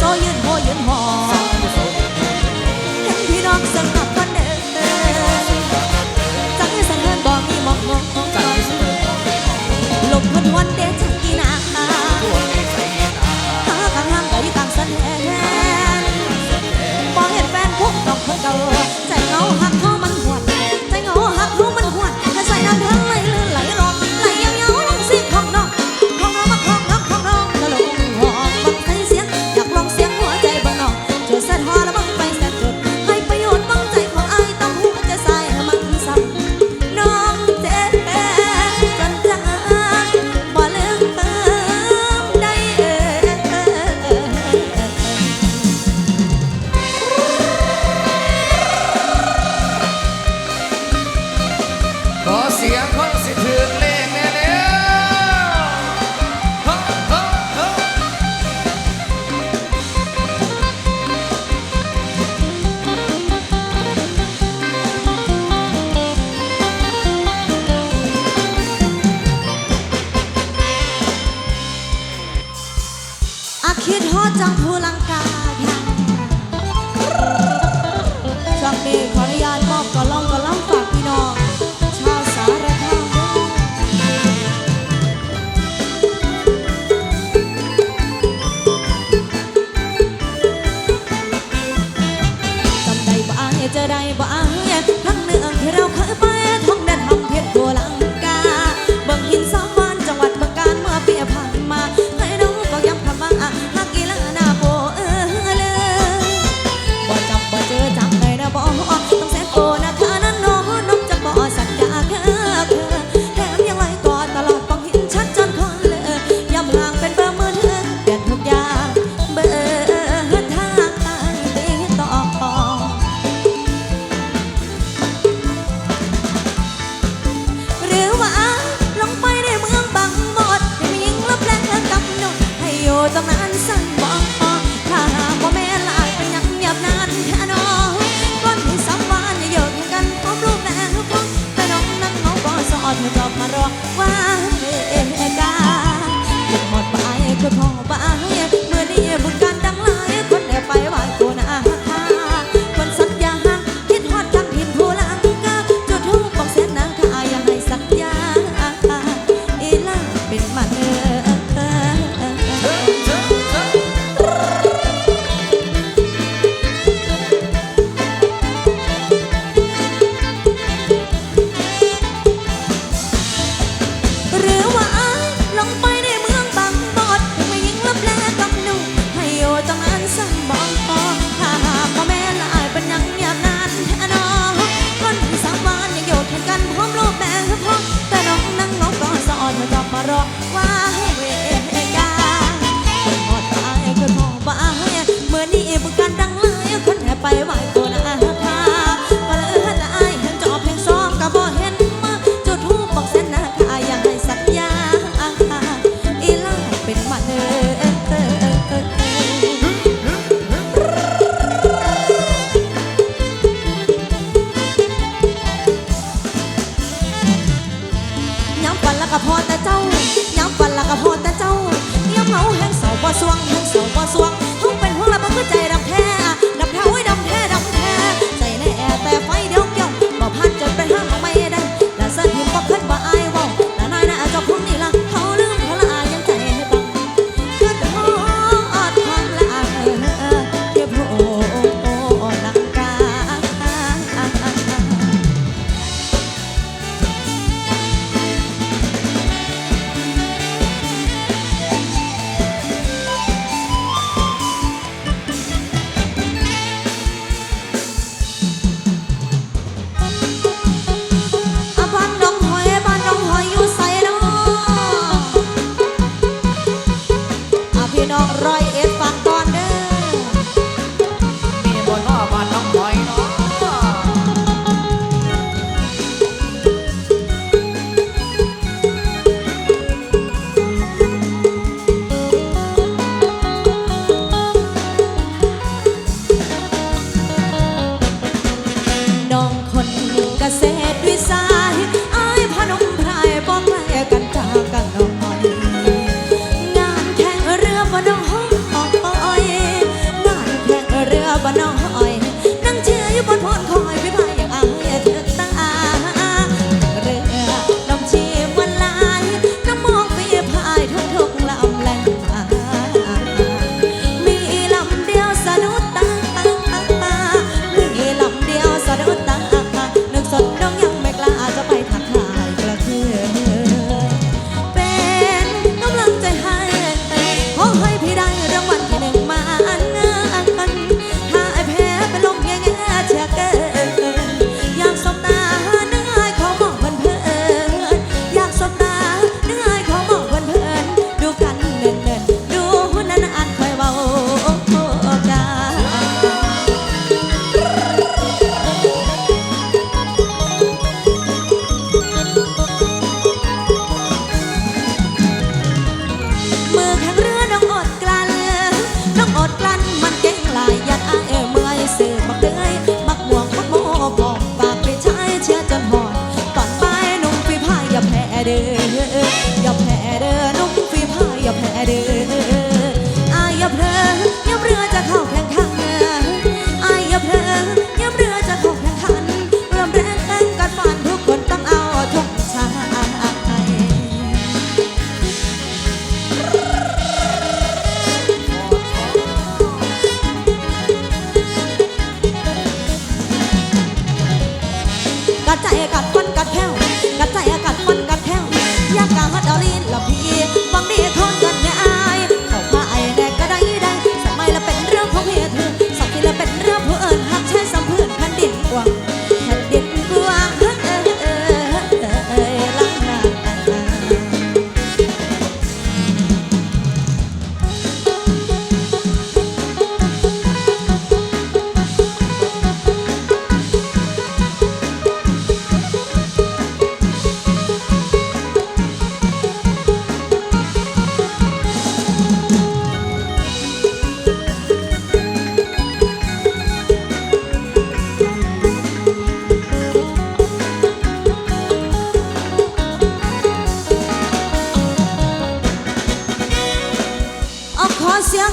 所愿我愿我。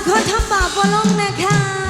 ขอทำบาปบ่ลงนะคะ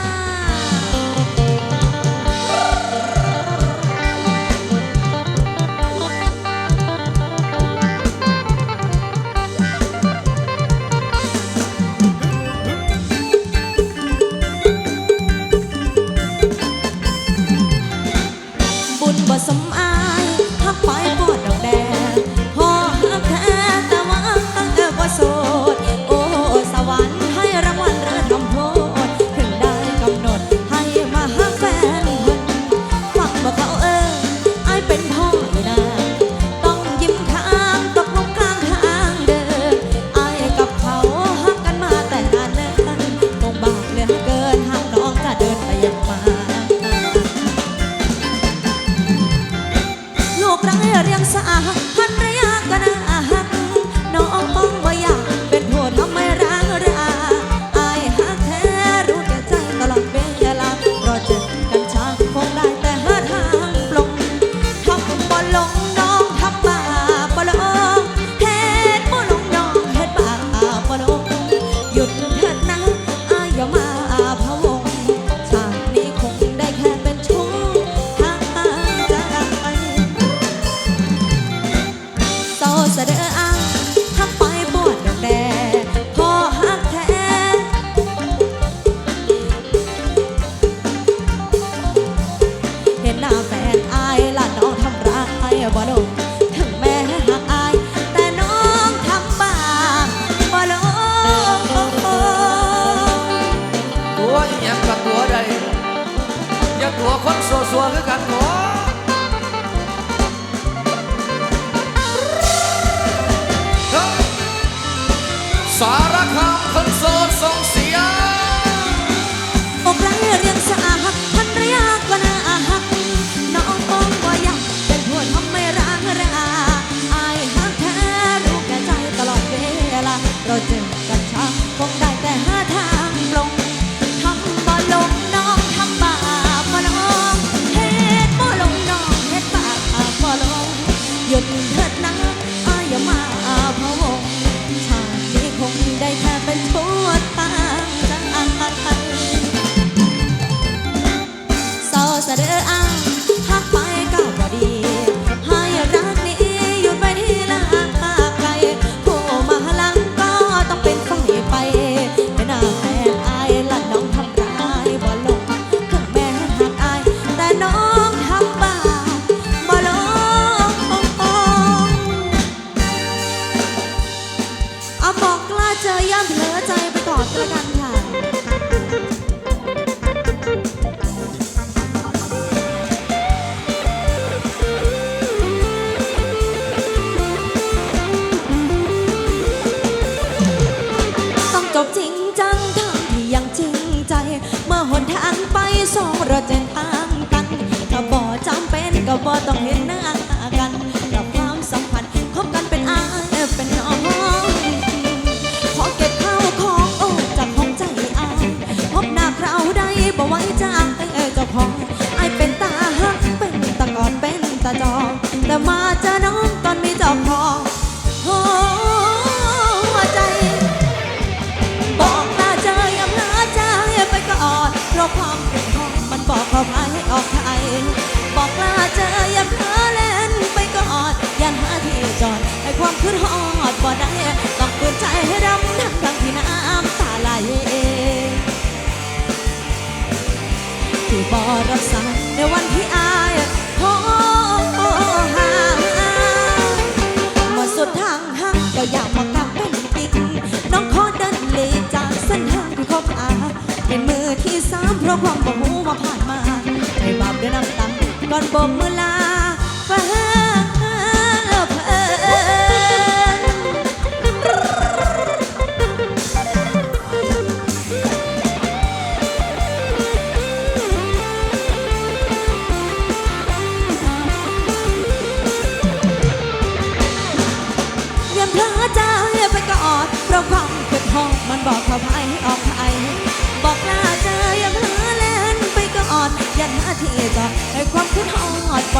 จักตัวคนสัวสัวคือกันหมอสารคามคนโสดสงส ความคืนหอดบ่ได้ต้องเปินใจให้รำทั้งทั้งที่น้ำตาไหลที่บ่รับสายในวันที่อายโทรหาเมื่อสุดทางหัก็อยากมากลัเป็นติ๊น้องขอเดินเลยจากสนางที่คบหาเป็นมือที่สามเพราะความบ่หูว่าผ่านมาให้บาปดินนำตาก่อนบ่มือ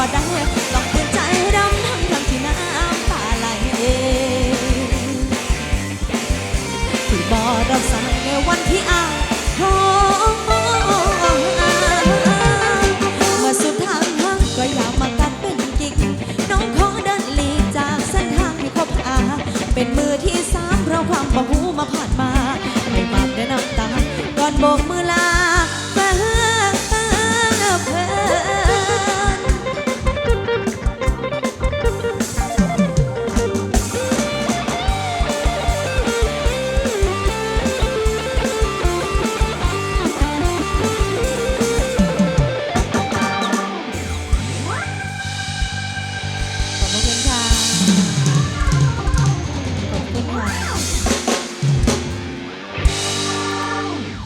อย่